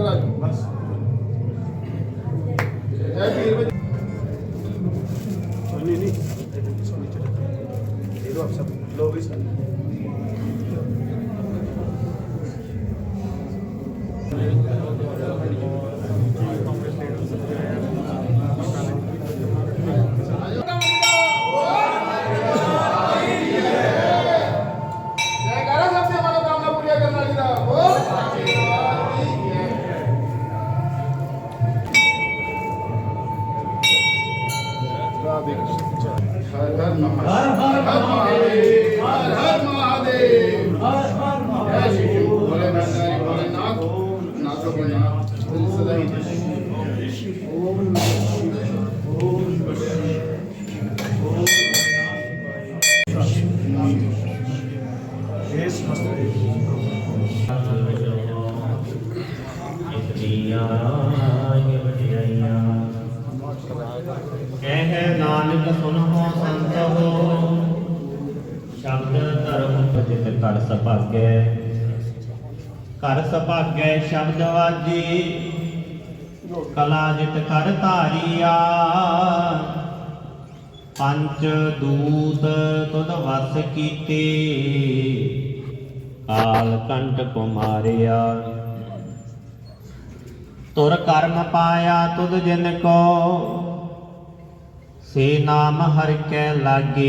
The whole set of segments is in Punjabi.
ਇੱਧਰ ਕਹਿ ਨਾਨਕ ਸੁਨਹੁ ਸੰਤ ਹੋ ਸ਼ਬਦ ਧਰਮ ਜਿਤ ਕਰ ਸਭਾਗੈ ਕਰ ਸਭਾਗੈ ਸ਼ਬਦ ਵਾਜੀ। ਕਲਾ ਜਿਤ ਕਰ ਧਾਰੀਆ। ਪੰਚ ਦੂਤ ਤੁਧ ਵਸ ਕੀਤੇ। ਕਾਲ ਕੰਟ ਕੁਮਾਰਿਆ। ਤੁਰ ਕਰਮ ਪਾਇਆ ਤੁਧ ਜਿਨ ਕੋ। ਸੇ ਨਾਮ ਹਰਿ ਕੈ ਲਾਗੇ।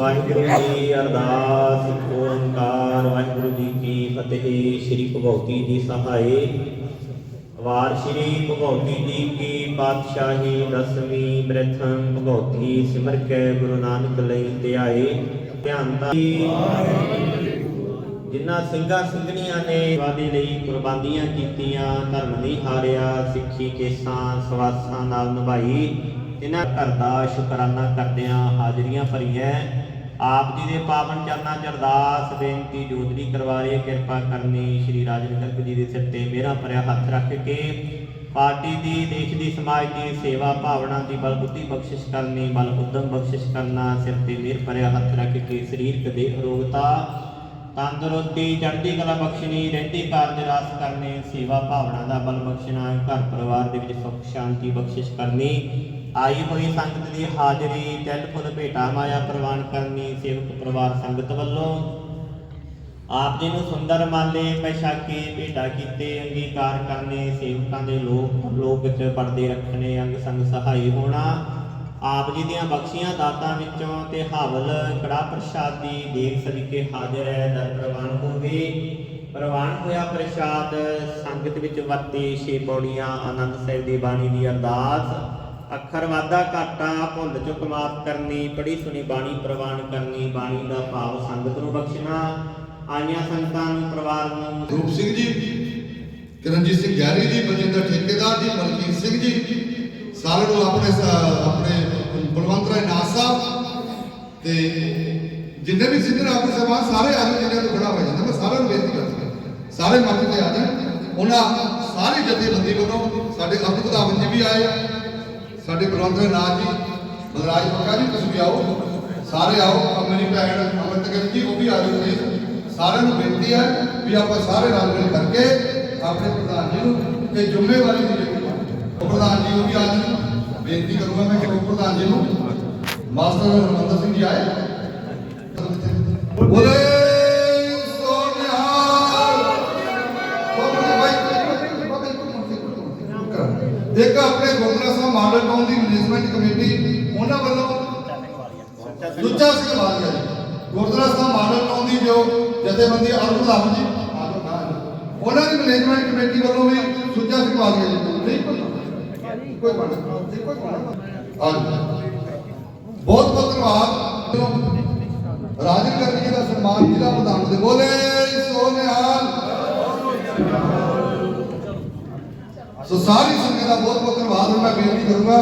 ਵਾਹਿਗੁਰੂ ਜੀ ਅਰਦਾਸ ਓੰਕਾਰ ਵਾਹਿਗੁਰੂ ਜੀ ਕੀ ਫਤਿਹ। ਸ੍ਰੀ ਭਗਵਤੀ ਜੀ ਸਹਾਏ। ਵਾਰ ਸ੍ਰੀ ਭਗਵਤੀ ਜੀ ਕੀ ਪਾਤਸ਼ਾਹੀ ਦਸਵੀਂ ਪ੍ਰਥਮ ਭਗਵਤੀ ਸਿਮਰ ਕੇ ਗੁਰੂ ਨਾਨਕ ਲਈ ਧਿਆਏ। ਧਿਆਨ ਜਿਨ੍ਹਾਂ ਸਿੰਘਾਂ ਸਿੰਘਣੀਆਂ ਨੇ ਵਾਦੀ ਲਈ ਕੁਰਬਾਨੀਆਂ ਕੀਤੀਆਂ, ਧਰਮ ਨਹੀਂ ਹਾਰਿਆ, ਸਿੱਖੀ ਕੇਸਾਂ, ਸਵਾਸਾਂ ਨਾਲ ਨਿਭਾਈ ਇਹਨਾਂ ਘਰ ਦਾ ਸ਼ੁਕਰਾਨਾ ਕਰਦਿਆਂ ਹਾਜ਼ਰੀਆਂ ਭਰੀਆਂ। ਆਪ ਜੀ ਦੇ ਪਾਵਨ ਚਰਨਾਂ 'ਚ ਅਰਦਾਸ, ਬੇਨਤੀ ਜੋਦਰੀ ਕਰਵਾਰੇ ਕਿਰਪਾ ਕਰਨੀ ਸ਼੍ਰੀ ਰਾਜਨ ਜੀ ਦੇ ਸਿਰ ਤੇ ਮੇਰਾ ਭਰਿਆ ਹੱਥ ਰੱਖ ਕੇ ਪਾਰਟੀ ਦੀ, ਦੇਸ਼ ਦੀ, ਸਮਾਜ ਦੀ ਸੇਵਾ ਭਾਵਨਾ ਦੀ ਬਲ ਬੁੱਧੀ ਬਖਸ਼ਿਸ਼ ਕਰਨੀ, ਬਲ ਉਦਮ ਬਖਸ਼ਿਸ਼ ਕਰਨਾ, ਸਿਰ ਤੇ ਮੇਰ ਭਰਿਆ ਹੱਥ ਰੱਖ ਕੇ ਸਰੀਰਕ ਦੇ ਅਰੋਗਤਾ ਤੰਦਰੁਸਤੀ, ਚੜ੍ਹਦੀ ਕਲਾ ਬਖਸ਼ਣੀ, ਰਹਿੰਦੀ ਕਾਰਜ ਰਾਸ ਕਰਨੇ, ਸੇਵਾ ਭਾਵਨਾ ਦਾ ਬਲ ਬਖਸ਼ਣਾ, ਘਰ ਪਰਿਵਾਰ ਦੇ ਵਿੱਚ ਸੁਖ, ਸ਼ਾਂਤੀ ਬਖਸ਼ਿਸ਼ ਕਰਨੀ ਆਈ ਹੋਈ ਸੰਗਤ ਦੀ ਹਾਜ਼ਰੀ ਤਿਲ ਫੁੱਲ ਭੇਟਾ ਮਾਇਆ ਪ੍ਰਵਾਨ ਕਰਨੀ, ਸੇਵਕ ਪਰਿਵਾਰ ਸੰਗਤ ਵੱਲੋਂ। ਆਪ ਜੀ ਨੂੰ ਸੁੰਦਰ ਮਾਲੇ, ਪੈਸ਼ਾਕੇ, ਭੇਟਾ ਕੀਤੇ, ਅੰਗੀਕਾਰ ਕਰਨੇ, ਸੇਵਕਾਂ ਦੇ ਲੋਕ ਲੋਕ ਵਿੱਚ ਪਰਦੇ ਰੱਖਣੇ, ਅੰਗ ਸੰਗ ਸਹਾਈ ਹੋਣਾ। ਆਪ ਜੀ ਦੀਆਂ ਬਖਸ਼ੀਆਂ ਦਾਤਾਂ ਵਿੱਚੋਂ ਤੇ ਹਾਵਲ, ਕੜਾ ਪ੍ਰਸ਼ਾਦੀ ਦੇਖ ਸਦਕੇ ਹਾਜ਼ਰ ਹੈ, ਦਰ ਪ੍ਰਵਾਨ ਹੋਵੇ। ਪ੍ਰਵਾਨ ਹੋਇਆ ਪ੍ਰਸ਼ਾਦ, ਸੰਗਤ ਵਿੱਚ ਵਰਤੇ ਛੇ ਪੌੜੀਆਂ, ਆਨੰਦ ਸਾਹਿਬ ਦੀ ਬਾਣੀ ਦੀ ਅਰਦਾਸ। ਅੱਖਰ ਵਾਧਾ ਘਾਟਾ, ਭੁੱਲ ਚੁੱਕ ਮਾਫ ਕਰਨੀ ਪੜੀ ਸੁਣੀ ਬਾਣੀ ਪ੍ਰਵਾਨ ਕਰਨੀ, ਬਾਣੀ ਦਾ ਭਾਵ ਸੰਗਤ ਨੂੰ ਬਖਸ਼ਣਾ, ਆਈਆਂ ਸੰਗਤਾਂ ਨੂੰ ਪਰਿਵਾਰ ਨੂੰ ਰੂਪ ਸਿੰਘ ਜੀ, ਕਰਨਜੀਤ ਸਿੰਘ ਗਿਆਰੀ ਜੀ, ਬਲਜਿੰਦਰ ਠੇਕੇਦਾਰ ਜੀ, ਮਲਕੀਤ ਸਿੰਘ ਜੀ, ਸਾਰਿਆਂ ਨੂੰ ਆਪਣੇ ਆਪਣੇ ਬਲਵੰਤ ਰਾਏ ਨਾਥ ਸਾਹਿਬ ਤੇ ਜਿੰਨੇ ਵੀ ਸਿੰਗਰ ਆਪਣੇ ਸਮਾਨ ਸਾਰੇ ਆ ਜਾਣ ਜਿੰਨੇ ਤੋਂ ਖੜਾ ਹੋ ਜਾਂਦਾ, ਮੈਂ ਸਾਰਿਆਂ ਨੂੰ ਬੇਨਤੀ ਕਰਦਾ, ਸਾਰੇ ਮੰਚ ਤੇ ਆ ਜਾਣ, ਉਹਨਾਂ ਸਾਰੇ ਜਥੇਬੰਦੀ ਵੱਲੋਂ ਸਾਡੇ ਅਬਦੁਲ ਪ੍ਰਧਾਨ ਸਾਡੇ ਬਲਵੰਤ ਨਾਥ ਜੀ ਮਦਰਾਜ ਪੱਕਾ ਜੀ, ਤੁਸੀਂ ਵੀ ਆਓ, ਸਾਰੇ ਆਓ, ਆਹ ਮੇਰੀ ਭੈਣ ਅਮਰਤ ਗਿਲ ਜੀ, ਉਹ ਵੀ ਆ ਜਾਓ ਸਾਰਿਆਂ ਨੂੰ ਬੇਨਤੀ ਹੈ ਵੀ ਆਪਾਂ ਸਾਰੇ ਰਲ ਮਿਲ ਕਰਕੇ ਆਪਣੇ ਪ੍ਰਧਾਨ ਜੀ ਨੂੰ ਤੇ ਜ਼ਿੰਮੇਵਾਰੀ ਦੀ ਜਿਹੜੀ ਪ੍ਰਧਾਨ ਜੀ ਨੂੰ ਵੀ ਅੱਜ ਬੇਨਤੀ ਕਰੂੰਗਾ ਮੈਂ ਕਿ ਪ੍ਰਧਾਨ ਜੀ ਨੂੰ, ਮਾਸਟਰ ਹਰਮੰਦਰ ਸਿੰਘ ਜੀ ਆਏ। ਬੋਲੇ ਕਮੇਟੀ, ਉਹਨਾਂ ਵੱਲੋਂ ਲੁੱਚਾ ਸਿੰਘ ਵਾਲੀਆ ਜੀ ਗੁਰਦੁਆਰਾ ਸਾਹਿਬ ਮਾਡਲ ਟਾਊਨ ਦੀ ਜੋ ਜਥੇਬੰਦੀ ਅਰੁਣ ਲਾਭ ਜੀ, ਉਹਨਾਂ ਦੀ ਮੈਨੇਜਮੈਂਟ ਕਮੇਟੀ ਵੱਲੋਂ ਵੀ ਸੁੱਚਾ ਸਿੰਘ ਵਾਲੀਆ ਜੀ ਨਹੀਂ। ਕੋਈ ਕੋਈ ਬਣ ਕੋਈ ਬਣ ਬਹੁਤ ਬਹੁਤ ਧੰਨਵਾਦ। ਰਾਜਨ ਗਰਗ ਜੀ ਦਾ ਸਨਮਾਨ ਜ਼ਿਲ੍ਹਾ ਪ੍ਰਧਾਨ ਦੇ ਬੋਲੇ ਸੋ ਨਿਹਾਲ ਸੋ ਸਾਰੀ ਸੰਗਤ ਦਾ ਬਹੁਤ ਬਹੁਤ ਧੰਨਵਾਦ। ਮੈਂ ਬੇਨਤੀ ਕਰੂੰਗਾ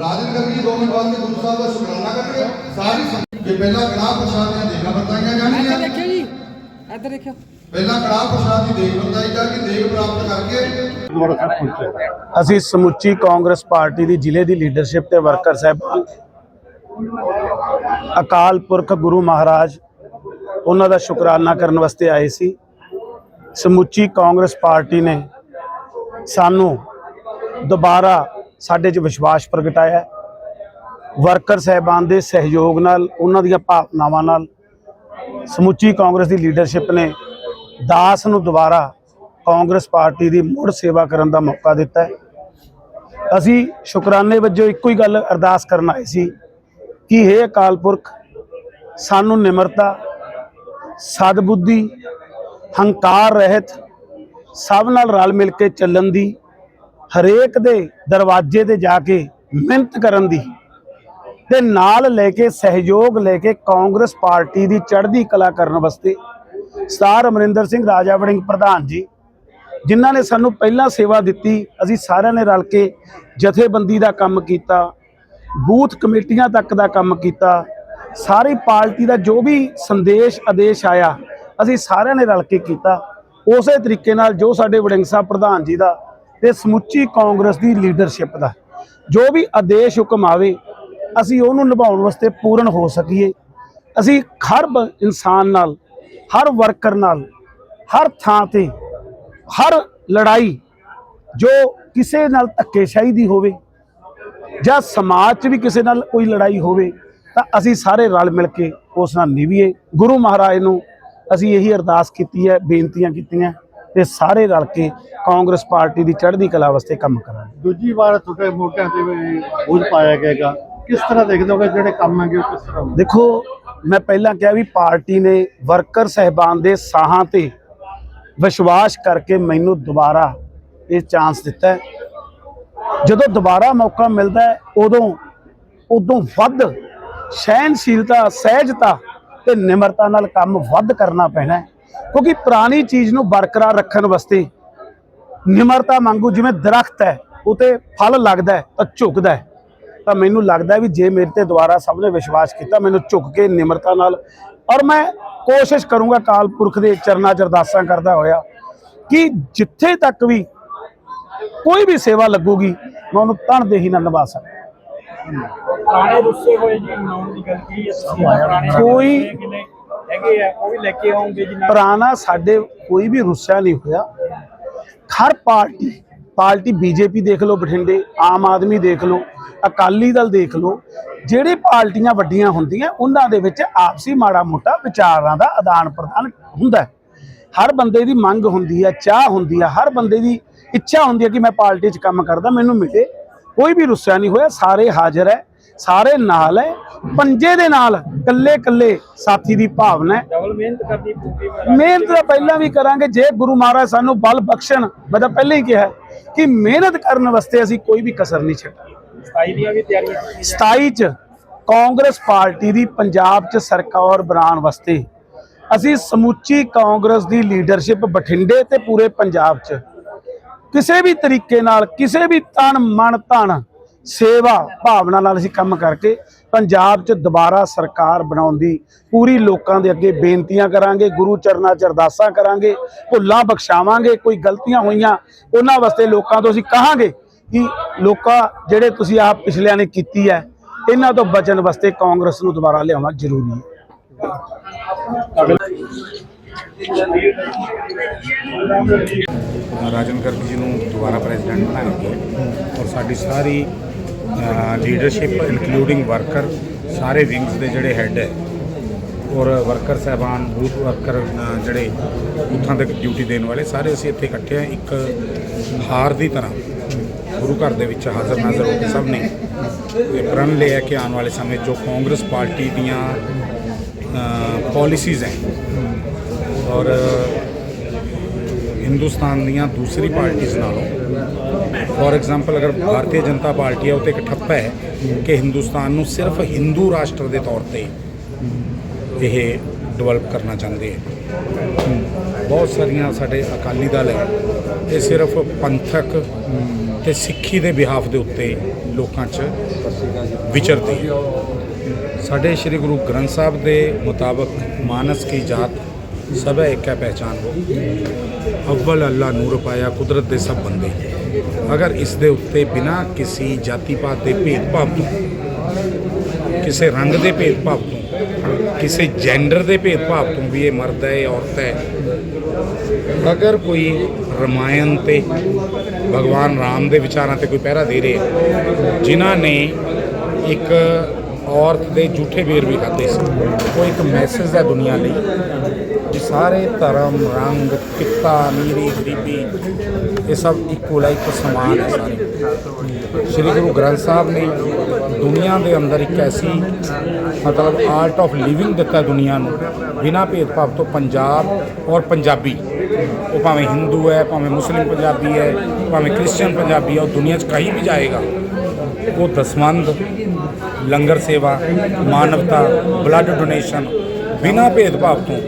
ਰਾਜਨ ਜੀ ਦੋ ਮਿੰਟ ਬਾਅਦ ਗੁਰੂ ਸਾਹਿਬ ਦਾ ਸ਼ੁਕਰਾਨਾ ਕਰਨਗੇ। ਸਾਰੀ ਸੰਗਤ ਕਿ ਪਹਿਲਾਂ ਕੜਾਹ ਪ੍ਰਸ਼ਾਦ ਦੀਆਂ ਦੇਗਾਂ ਵਰਤਾਈਆਂ ਇੱਧਰ ਜਾਣਗੀਆਂ ਦੇਖਿਓ ਜੀ ਇੱਧਰ ਦੇਖਿਓ। ਪਹਿਲਾਂ ਕੜਾਹ ਪ੍ਰਸ਼ਾਦ ਦੀ ਦੇਗ ਵਰਤਾਈ ਜਾਏਗੀ ਦੇਗ ਪ੍ਰਾਪਤ ਕਰਕੇ ਅਸੀਂ ਸਮੁੱਚੀ ਕਾਂਗਰਸ ਪਾਰਟੀ ਦੀ ਜ਼ਿਲ੍ਹੇ ਦੀ ਲੀਡਰਸ਼ਿਪ ਤੇ ਵਰਕਰ ਸਾਹਿਬਾਨ ਅਕਾਲ ਪੁਰਖ ਗੁਰੂ ਮਹਾਰਾਜ ਉਹਨਾਂ ਦਾ ਸ਼ੁਕਰਾਨਾ ਕਰਨ ਵਾਸਤੇ ਆਏ ਸੀ। ਸਮੁੱਚੀ ਕਾਂਗਰਸ ਪਾਰਟੀ ਨੇ ਸਾਨੂੰ ਦੁਬਾਰਾ ਸਾਡੇ 'ਚ ਵਿਸ਼ਵਾਸ ਪ੍ਰਗਟਾਇਆ ਵਰਕਰ ਸਾਹਿਬਾਨ ਦੇ ਸਹਿਯੋਗ ਨਾਲ, ਉਹਨਾਂ ਦੀਆਂ ਭਾਵਨਾਵਾਂ ਨਾਲ ਸਮੁੱਚੀ ਕਾਂਗਰਸ ਦੀ ਲੀਡਰਸ਼ਿਪ ਨੇ ਦਾਸ ਨੂੰ ਦੁਬਾਰਾ ਕਾਂਗਰਸ ਪਾਰਟੀ ਦੀ ਮੁੜ ਸੇਵਾ ਕਰਨ ਦਾ ਮੌਕਾ ਦਿੱਤਾ ਹੈ। ਅਸੀਂ ਸ਼ੁਕਰਾਨੇ ਵਜੋਂ ਇੱਕੋ ਹੀ ਗੱਲ ਅਰਦਾਸ ਕਰਨ ਆਏ ਸੀ ਕਿ हे ਅਕਾਲ ਪੁਰਖ, ਸਾਨੂੰ ਨਿਮਰਤਾ, ਸਦਬੁੱਧੀ, ਹੰਕਾਰ ਰਹਿਤ, ਸਭ ਨਾਲ ਰਲ ਮਿਲ ਕੇ ਚੱਲਣ ਦੀ ਹਰੇਕ ਦੇ ਦਰਵਾਜ਼ੇ ਤੇ ਜਾ ਕੇ ਮਿਹਨਤ ਕਰਨ ਦੀ ਤੇ ਨਾਲ ਲੈ ਕੇ ਸਹਿਯੋਗ ਲੈ ਕੇ ਕਾਂਗਰਸ ਪਾਰਟੀ ਦੀ ਚੜ੍ਹਦੀ ਕਲਾ ਕਰਨ ਵਾਸਤੇ ਸਟਾਰ ਅਮਰਿੰਦਰ ਸਿੰਘ ਰਾਜਾ ਵੜਿੰਗ ਪ੍ਰਧਾਨ ਜੀ, ਜਿਨ੍ਹਾਂ ਨੇ ਸਾਨੂੰ ਪਹਿਲਾਂ ਸੇਵਾ ਦਿੱਤੀ, ਅਸੀਂ ਸਾਰਿਆਂ ਨੇ ਰਲ ਕੇ ਜਥੇਬੰਦੀ ਦਾ ਕੰਮ ਕੀਤਾ, ਬੂਥ ਕਮੇਟੀਆਂ ਤੱਕ ਦਾ ਕੰਮ ਕੀਤਾ, ਸਾਰੀ ਪਾਰਟੀ ਦਾ ਜੋ ਵੀ ਸੰਦੇਸ਼ ਆਦੇਸ਼ ਆਇਆ, ਅਸੀਂ ਸਾਰਿਆਂ ਨੇ ਰਲ ਕੇ ਕੀਤਾ। ਉਸੇ ਤਰੀਕੇ ਨਾਲ ਜੋ ਸਾਡੇ ਵੜਿੰਗ ਸਾਹਿਬ ਪ੍ਰਧਾਨ ਜੀ ਦਾ ਤੇ ਸਮੁੱਚੀ ਕਾਂਗਰਸ ਦੀ ਲੀਡਰਸ਼ਿਪ ਦਾ। ਜੋ ਵੀ ਆਦੇਸ਼ ਹੁਕਮ ਆਵੇ, ਅਸੀਂ ਉਹਨੂੰ ਨਿਭਾਉਣ ਵਾਸਤੇ ਪੂਰਨ ਹੋ ਸਕੀਏ। ਅਸੀਂ ਹਰ ਬ- ਇਨਸਾਨ ਨਾਲ, ਹਰ ਵਰਕਰ ਨਾਲ, ਹਰ ਥਾਂ ਤੇ, ਹਰ ਲੜਾਈ, ਜੋ ਕਿਸੇ ਨਾਲ ਧੱਕੇਸ਼ਾਹੀ ਦੀ ਹੋਵੇ, ਜਾਂ ਸਮਾਜ 'ਚ ਵੀ ਕਿਸੇ ਨਾਲ ਕੋਈ ਲੜਾਈ ਹੋਵੇ, ਤਾਂ ਅਸੀਂ ਸਾਰੇ ਰਲ ਮਿਲ ਕੇ ਉਸ ਨਾਲ ਨਿਭੀਏ। ਗੁਰੂ ਮਹਾਰਾਜ ਨੂੰ ਅਸੀਂ ਇਹੀ ਅਰਦਾਸ ਕੀਤੀ ਹੈ, ਬੇਨਤੀਆਂ ਕੀਤੀਆਂ। ਤੇ ਸਾਰੇ ਰਲ ਕੇ ਕਾਂਗਰਸ ਪਾਰਟੀ ਦੀ ਚੜ੍ਹਦੀ ਕਲਾ ਵਾਸਤੇ ਕੰਮ ਕਰਾਂਗੇ ਦੂਜੀ ਵਾਰ ਤੁਹਾਡੇ ਮੋਢਿਆਂ ਤੇ ਬੋਝ ਪਾਇਆ ਗਿਆਗਾ ਕਿਸ ਤਰ੍ਹਾਂ ਦੇਖਦੇ ਹੋ ਜਿਹੜੇ ਕੰਮ ਹੈਗੇ ਉਹ ਕਿਸ ਤਰ੍ਹਾਂ? ਦੇਖੋ ਮੈਂ ਪਹਿਲਾਂ ਕਿਹਾ ਵੀ ਪਾਰਟੀ ਨੇ ਵਰਕਰ ਸਹਿਬਾਨ ਦੇ ਸਾਹਾਂ ਤੇ ਵਿਸ਼ਵਾਸ ਕਰਕੇ ਮੈਨੂੰ ਦੁਬਾਰਾ ਇਹ ਚਾਂਸ ਦਿੱਤਾ। ਜਦੋਂ ਦੁਬਾਰਾ ਮੌਕਾ ਮਿਲਦਾ ਹੈ ਉਦੋਂ ਉਦੋਂ ਵੱਧ ਸਹਿਨਸ਼ੀਲਤਾ ਸਹਿਜਤਾ ਤੇ ਨਿਮਰਤਾ ਨਾਲ ਕੰਮ ਵੱਧ ਕਰਨਾ ਪੈਣਾ ਕਿਉਂਕਿ ਪੁਰਾਣੀ ਚੀਜ਼ ਨੂੰ ਬਰਕਰਾਰ ਰੱਖਣ ਵਾਸਤੇ ਨਿਮਰਤਾ ਮੰਗੂ ਜਿਵੇਂ ਦਰਖਤ ਹੈ ਉਹ ਤੇ ਫਲ ਲੱਗਦਾ ਹੈ ਤਾਂ ਝੁਕਦਾ ਹੈ। ਤਾਂ ਮੈਨੂੰ ਲੱਗਦਾ ਹੈ ਵੀ ਜੇ ਮੇਰੇ ਤੇ ਦੁਬਾਰਾ ਸਭ ਨੇ ਵਿਸ਼ਵਾਸ ਕੀਤਾ ਮੈਨੂੰ ਝੁਕ ਕੇ ਨਿਮਰਤਾ ਨਾਲ। ਔਰ ਮੈਂ ਕੋਸ਼ਿਸ਼ ਕਰੂੰਗਾ ਕਾਲ ਪੁਰਖ ਦੇ ਚਰਨਾਂ 'ਚ ਅਰਦਾਸਾਂ ਕਰਦਾ ਹੋਇਆ ਕਿ ਜਿੱਥੇ ਤੱਕ ਵੀ ਕੋਈ ਵੀ ਸੇਵਾ ਲੱਗੂਗੀ ਮੈਂ ਉਹਨੂੰ ਤਨਦੇਹੀ ਨਾਲ ਨਿਭਾ ਸਕਾਂ। ਪੁਰਾਣੇ ਰੁੱਸੇ ਹੋਏ ਜੀ ਮਨਾਉਣ ਦੀ ਗੱਲ ਕੀ ਹੈ ਤੁਸੀਂ ਪੁਰਾਣੇ ਕੋਈ- ਹੈਗੇ ਆ, ਉਹ ਵੀ ਲੈ ਕੇ ਆਉਂਗੇ ਜੀ ਪੁਰਾਣਾ ਸਾਡੇ ਕੋਈ ਵੀ ਰੁੱਸਿਆ ਨਹੀਂ ਹੋਇਆ। ਹਰ ਪਾਰਟੀ ਪਾਰਟੀ ਬੀਜੇਪੀ ਦੇਖ ਲਓ ਬਠਿੰਡੇ, ਆਮ ਆਦਮੀ ਦੇਖ ਲਓ, ਅਕਾਲੀ ਦਲ ਦੇਖ ਲਓ, ਜਿਹੜੇ ਪਾਰਟੀਆਂ ਵੱਡੀਆਂ ਹੁੰਦੀਆਂ, ਉਹਨਾਂ ਦੇ ਵਿੱਚ ਆਪਸੀ ਮਾੜਾ ਮੋਟਾ ਵਿਚਾਰਾਂ ਦਾ ਆਦਾਨ ਪ੍ਰਦਾਨ ਹੁੰਦਾ ਹਰ ਬੰਦੇ ਦੀ ਮੰਗ ਹੁੰਦੀ ਹੈ, ਚਾਹ ਹੁੰਦੀ ਹੈ, ਹਰ ਬੰਦੇ ਦੀ ਇੱਛਾ ਹੁੰਦੀ ਹੈ ਕਿ ਮੈਂ ਪਾਰਟੀ 'ਚ ਕੰਮ ਕਰਦਾ, ਮੈਨੂੰ ਮਿਲੇ। ਕੋਈ ਵੀ ਰੁੱਸਿਆ ਨਹੀਂ ਹੋਇਆ, ਸਾਰੇ ਹਾਜ਼ਰ ਹੈ। ਸਾਰੇ ਨਾਲ ਹੈ ਪੰਜੇ ਦੇ ਨਾਲ ਕੱਲੇ ਕੱਲੇ ਸਾਥੀ ਦੀ ਭਾਵਨਾ ਹੈ ਡਬਲ ਮਿਹਨਤ ਕਰਨੀ ਪਊਗੀ ਮਿਹਨਤ ਤਾਂ ਪਹਿਲਾਂ ਵੀ ਕਰਾਂਗੇ ਜੇ ਗੁਰੂ ਮਹਾਰਾਜ ਸਾਨੂੰ ਬਲ ਬਖਸ਼ਣ ਮੈਂ ਤਾਂ ਪਹਿਲਾਂ ਹੀ ਕਿਹਾ ਕਿ ਮਿਹਨਤ ਕਰਨ ਵਾਸਤੇ ਅਸੀਂ ਕੋਈ ਵੀ ਕਸਰ ਨਹੀਂ ਛੱਡਾਂਗੇ 27 ਦੀਆਂ ਵੀ ਤਿਆਰੀਆਂ 27 ਚ ਕਾਂਗਰਸ ਪਾਰਟੀ ਦੀ ਪੰਜਾਬ ਚ ਸਰਕਾਰ ਬਣਾਉਣ ਵਾਸਤੇ ਅਸੀਂ ਸਮੁੱਚੀ ਕਾਂਗਰਸ ਦੀ ਲੀਡਰਸ਼ਿਪ ਬਠਿੰਡੇ ਤੇ ਪੂਰੇ ਪੰਜਾਬ ਚ। ਕਿਸੇ ਵੀ ਤਰੀਕੇ ਨਾਲ ਕਿਸੇ ਵੀ ਤਨ ਮਨ ਧਨ ਸੇਵਾ ਭਾਵਨਾ ਨਾਲ ਅਸੀਂ ਕੰਮ ਕਰਕੇ ਪੰਜਾਬ 'ਚ ਦੁਬਾਰਾ ਸਰਕਾਰ ਬਣਾਉਣ ਦੀ ਪੂਰੀ ਲੋਕਾਂ ਦੇ ਅੱਗੇ ਬੇਨਤੀਆਂ ਕਰਾਂਗੇ, ਗੁਰੂ ਚਰਨਾਂ 'ਚ ਅਰਦਾਸਾਂ ਕਰਾਂਗੇ, ਭੁੱਲਾਂ ਬਖਸ਼ਾਵਾਂਗੇ, ਕੋਈ ਗਲਤੀਆਂ ਹੋਈਆਂ, ਉਹਨਾਂ ਵਾਸਤੇ ਲੋਕਾਂ ਤੋਂ ਅਸੀਂ ਕਹਾਂਗੇ ਕਿ ਲੋਕਾਂ ਜਿਹੜੇ ਤੁਸੀਂ ਆਪ ਪਿਛਲਿਆਂ ਨੇ ਕੀਤੀ ਹੈ, ਇਹਨਾਂ ਤੋਂ ਬਚਣ ਵਾਸਤੇ ਕਾਂਗਰਸ ਨੂੰ ਦੁਬਾਰਾ ਲਿਆਉਣਾ ਜ਼ਰੂਰੀ ਹੈ। ਰਾਜਨ ਗਰਗ ਜੀ ਨੂੰ ਦੁਬਾਰਾ ਪ੍ਰੈਜ਼ੀਡੈਂਟ ਬਣਾਇਆ ਗਿਆ ਔਰ ਸਾਡੀ ਸਾਰੀ ਲੀਡਰਸ਼ਿਪ ਇਨਕਲੂਡਿੰਗ ਵਰਕਰ ਸਾਰੇ ਵਿੰਗਸ ਦੇ ਜਿਹੜੇ ਹੈੱਡ ਹੈ, ਔਰ ਵਰਕਰ ਸਹਿਬਾਨ ਬੂਥ ਵਰਕਰ ਜਿਹੜੇ ਬੂਥਾਂ ਤੇ ਡਿਊਟੀ ਦੇਣ ਵਾਲੇ, ਸਾਰੇ ਅਸੀਂ ਇੱਥੇ ਇਕੱਠੇ ਹਾਂ। ਇੱਕ ਹਾਰ ਦੀ ਤਰ੍ਹਾਂ ਗੁਰੂ ਘਰ ਦੇ ਵਿੱਚ ਹਾਜ਼ਰ ਨਾਜ਼ਰ ਹੋ ਕੇ ਸਭ ਨੇ ਇਹ ਪ੍ਰਣ ਲਿਆ ਕਿ ਆਉਣ ਵਾਲੇ ਸਮੇਂ ਜੋ ਕਾਂਗਰਸ ਪਾਰਟੀ ਦੀਆਂ ਪਾਲਿਸੀਜ਼ ਹੈ, ਔਰ ਹਿੰਦੁਸਤਾਨ ਦੀਆਂ ਦੂਸਰੀ ਪਾਰਟੀਆਂ ਨਾਲੋਂ ਫੋਰ ਐਗਜ਼ਾਮਪਲ ਅਗਰ ਭਾਰਤੀ ਜਨਤਾ ਪਾਰਟੀ ਹੈ ਉਹ ਉੱਤੇ ਇੱਕ ਠੱਪਾ ਹੈ ਕਿ ਹਿੰਦੁਸਤਾਨ ਨੂੰ ਸਿਰਫ ਹਿੰਦੂ ਰਾਸ਼ਟਰ ਦੇ ਤੌਰ ਤੇ ਇਹ ਡਿਵੈਲਪ ਕਰਨਾ ਚਾਹੁੰਦੇ ਹੈ ਬਹੁਤ ਸਾਰੀਆਂ ਸਾਡੇ ਅਕਾਲੀ ਦਲ ਹੈ, ਇਹ ਸਿਰਫ ਪੰਥਕ ਤੇ ਸਿੱਖੀ ਦੇ ਬਿਹਾਫ ਦੇ ਉੱਤੇ ਲੋਕਾਂ 'ਚ ਵਿਚਰਦੀ ਹੈ ਸਾਡੇ ਸ੍ਰੀ ਗੁਰੂ ਗ੍ਰੰਥ ਸਾਹਿਬ ਦੇ ਮੁਤਾਬਕ ਮਾਨਸ ਕੀ ਜਾਤ ਸਭ ਇੱਕ ਹੈ ਪਹਿਚਾਨ। ਹੋ ਅਵਲ ਅੱਲਾ ਨੂਰ ਪਾਇਆ ਕੁਦਰਤ ਦੇ ਸਭ ਬੰਦੇ। ਅਗਰ ਇਸ ਦੇ ਉੱਤੇ ਬਿਨਾ ਕਿਸੇ ਜਾਤੀ ਪਾਤ ਦੇ ਭੇਦਭਾਵ ਤੋਂ, ਕਿਸੇ ਰੰਗ ਦੇ ਭੇਦਭਾਵ ਤੋਂ, ਕਿਸੇ ਜੈਂਡਰ ਦੇ ਭੇਦਭਾਵ ਤੋਂ ਵੀ ਇਹ ਮਰਦ ਹੈ, ਇਹ ਔਰਤ ਹੈ, ਅਗਰ ਕੋਈ ਰਮਾਇਣ ਤੇ ਭਗਵਾਨ ਰਾਮ ਦੇ ਵਿਚਾਰਾਂ ਤੇ ਕੋਈ ਪਹਿਰਾ ਦੇ ਰਿਹਾ ਜਿਨ੍ਹਾਂ ਨੇ ਇੱਕ ਔਰਤ ਦੇ ਝੂਠੇ ਬੇਰ ਵੀ ਖਾਦੇ ਸੀ। ਉਹ ਇੱਕ ਮੈਸੇਜ ਹੈ ਦੁਨੀਆ ਲਈ। ਕਿ ਸਾਰੇ ਧਰਮ, ਰੰਗ, ਕਿੱਤਾ ਅਮੀਰੀ ਗਰੀਬੀ, ਇਹ ਸਭ ਇਕੁਅਲ ਹੈ, ਇੱਕ ਸਮਾਨ ਹੈ ਸਾਰੇ। ਸ੍ਰੀ ਗੁਰੂ ਗ੍ਰੰਥ ਸਾਹਿਬ ਨੇ ਦੁਨੀਆ ਦੇ ਅੰਦਰ ਇੱਕ ਐਸੀ ਮਤਲਬ ਆਰਟ ਆਫ ਲਿਵਿੰਗ ਦਿੱਤਾ ਦੁਨੀਆ ਨੂੰ, ਬਿਨਾਂ ਭੇਦਭਾਵ ਤੋਂ ਪੰਜਾਬ ਔਰ ਪੰਜਾਬੀ। ਉਹ ਭਾਵੇਂ ਹਿੰਦੂ ਹੈ, ਭਾਵੇਂ ਮੁਸਲਿਮ ਪੰਜਾਬੀ ਹੈ, ਭਾਵੇਂ ਕ੍ਰਿਸਚੀਅਨ ਪੰਜਾਬੀ ਹੈ, ਉਹ ਦੁਨੀਆ 'ਚ ਕहीं ਵੀ ਜਾਏਗਾ। ਉਹ ਦਸਵੰਦ ਲੰਗਰ ਸੇਵਾ, ਮਾਨਵਤਾ ਬਲੱਡ ਡੋਨੇਸ਼ਨ ਬਿਨਾਂ ਭੇਦਭਾਵ ਤੋਂ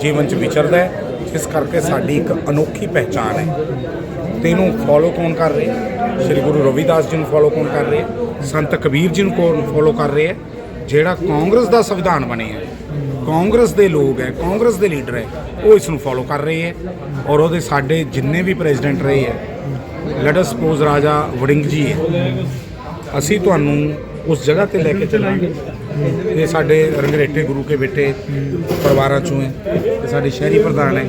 ਜੀਵਨ 'ਚ ਵਿਚਰਦਾ ਹੈ। ਇਸ ਕਰਕੇ ਸਾਡੀ ਇੱਕ ਅਨੋਖੀ ਪਹਿਚਾਨ ਹੈ। ਤੇ ਇਹਨੂੰ ਫੋਲੋ ਕੌਣ ਕਰ ਰਿਹਾ ਸ੍ਰੀ ਗੁਰੂ ਰਵਿਦਾਸ ਜੀ ਨੂੰ ਫੋਲੋ ਕੌਣ ਕਰ ਰਿਹਾ ਸੰਤ ਕਬੀਰ ਜੀ ਨੂੰ ਕੌਣ ਫੋਲੋ ਕਰ ਰਿਹਾ ਜਿਹੜਾ ਕਾਂਗਰਸ ਦਾ ਸੰਵਿਧਾਨ ਬਣਿਆ ਹੈ, ਕਾਂਗਰਸ ਦੇ ਲੋਕ ਹੈ, ਕਾਂਗਰਸ ਦੇ ਲੀਡਰ ਹੈ, ਉਹ ਇਸ ਨੂੰ ਫੋਲੋ ਕਰ ਰਹੇ ਹੈ। ਔਰ ਉਹਦੇ ਸਾਡੇ ਜਿੰਨੇ ਵੀ ਪ੍ਰੈਜ਼ੀਡੈਂਟ ਰਹੇ ਹੈ let us suppose Raja Warring ਜੀ ਹੈ। ਅਸੀਂ ਤੁਹਾਨੂੰ ਉਸ ਜਗ੍ਹਾ ਤੇ ਲੈ ਕੇ ਚੱਲਾਂਗੇ। ਇਹ ਸਾਡੇ ਰੰਗਰੇਟੇ ਗੁਰੂ ਕੇ ਬੇਟੇ ਪਰਿਵਾਰਾਂ ਚੋਂ ਹੈ ਤੇ ਸਾਡੇ ਸ਼ਹਿਰੀ ਪ੍ਰਧਾਨ ਹੈ।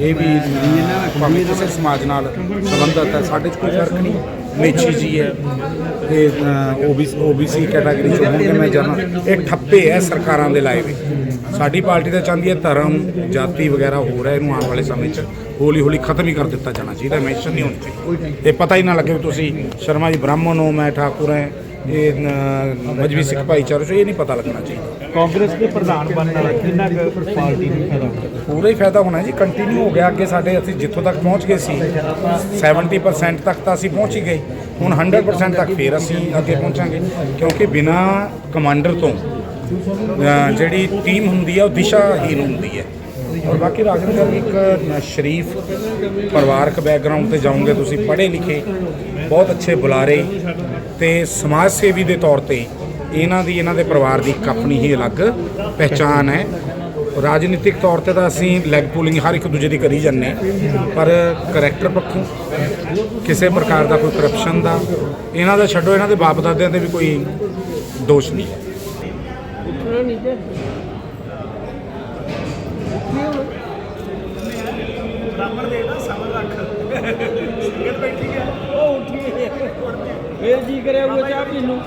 ਇਹ ਵੀ ਭਾਵੇਂ ਕਿਸੇ ਸਮਾਜ ਨਾਲ ਸੰਬੰਧਤ ਹੈ, ਸਾਡੇ 'ਚ ਕੋਈ ਫ਼ਰਕ ਨਹੀਂ। ਮੇਚੀ ਜੀ ਹੈ। ਤੇ ਓਬੀਸੀ ਓਬੀਸੀ ਕੈਟਾਗਰੀ 'ਚ ਹੋਣਗੇ, ਮੈਂ ਜਾਣਾ ਇਹ ਠੱਪੇ ਹੈ ਸਰਕਾਰਾਂ ਦੇ ਲਾਏ ਵੀ ਸਾਡੀ ਪਾਰਟੀ ਤਾਂ ਚਾਹੁੰਦੀ ਹੈ ਧਰਮ, ਜਾਤੀ ਵਗੈਰਾ ਹੋ ਰਿਹਾ ਇਹਨੂੰ ਆਉਣ ਵਾਲੇ ਸਮੇਂ 'ਚ ਹੌਲੀ ਹੌਲੀ ਖਤਮ ਹੀ ਕਰ ਦਿੱਤਾ ਜਾਣਾ ਚਾਹੀਦਾ ਮੈਂਸ਼ਨ ਨਹੀਂ ਹੋਣੀ ਚਾਹੀਦੀ ਇਹ ਪਤਾ ਹੀ ਨਾ ਲੱਗੇ ਵੀ ਤੁਸੀਂ ਸ਼ਰਮਾ ਜੀ ਬ੍ਰਾਹਮਣ ਹੋ, ਮੈਂ ਠਾਕੁਰ ਹਾਂ ਇਹ ਮਜਬੀ ਸਿੱਖ ਭਾਈਚਾਰੇ 'ਚ ਇਹ ਨਹੀਂ ਪਤਾ ਲੱਗਣਾ ਚਾਹੀਦਾ ਕਾਂਗਰਸ ਦੇ ਪ੍ਰਧਾਨ ਬਣਨ ਨਾਲ ਕਿੰਨਾ ਕੁ ਪਾਰਟੀ ਨੂੰ ਫਾਇਦਾ ਹੋਊਗਾ? ਪੂਰਾ ਹੀ ਫਾਇਦਾ ਹੋਣਾ ਜੀ ਕੰਟੀਨਿਊ ਹੋ ਗਿਆ ਅੱਗੇ ਸਾਡੇ ਅਸੀਂ ਜਿੱਥੋਂ ਤੱਕ ਪਹੁੰਚ ਗਏ ਸੀ 70% ਤੱਕ ਤਾਂ ਅਸੀਂ ਪਹੁੰਚ ਹੀ ਗਏ ਹੁਣ 100% ਤੱਕ ਫੇਰ ਅਸੀਂ ਅੱਗੇ ਪਹੁੰਚਾਂਗੇ ਕਿਉਂਕਿ ਬਿਨਾ ਕਮਾਂਡਰ ਤੋਂ ਅ, ਜਿਹੜੀ ਟੀਮ ਹੁੰਦੀ ਹੈ ਉਹ ਦਿਸ਼ਾਹੀਨ ਹੁੰਦੀ ਹੈ ਔਰ ਬਾਕੀ ਰਾਜਨ ਸਾਹਿਬ ਇੱਕ ਸ਼ਰੀਫ ਪਰਿਵਾਰਕ ਬੈਕਗ੍ਰਾਉਂਡ ਤੇ ਜਾਓਗੇ ਤੁਸੀਂ ਪੜ੍ਹੇ ਲਿਖੇ ਬਹੁਤ ਅੱਛੇ ਬੁਲਾਰੇ ਤੇ ਸਮਾਜ ਸੇਵੀ ਦੇ ਤੌਰ ਤੇ ਇਹਨਾਂ ਦੀ, ਇਹਨਾਂ ਦੇ ਪਰਿਵਾਰ ਦੀ ਇੱਕ ਆਪਣੀ ਹੀ ਅਲੱਗ ਪਹਿਚਾਨ ਹੈ। ਰਾਜਨੀਤਿਕ ਤੌਰ ਤੇ ਤਾਂ ਅਸੀਂ ਲੈਗ ਪੂਲਿੰਗ ਹਰ ਇੱਕ ਦੂਜੇ ਦੀ ਕਰੀ ਜਾਂਦੇ ਹਾਂ। ਪਰ ਕਰੈਕਟਰ ਪੱਖੋਂ ਕਿਸੇ ਪ੍ਰਕਾਰ ਦਾ ਕੋਈ ਕਰਪਸ਼ਨ ਦਾ, ਇਹਨਾਂ ਦਾ ਛੱਡੋ, ਇਹਨਾਂ ਦੇ ਬਾਪ ਦਾਦਿਆਂ ਦੇ ਵੀ ਕੋਈ ਦੋਸ਼ ਨਹੀਂ। ਹੈ। ਫੇਰ ਜੀ ਕਰਿਆ ਉਹ ਚਾਹ ਪੀਣ ਨੂੰ।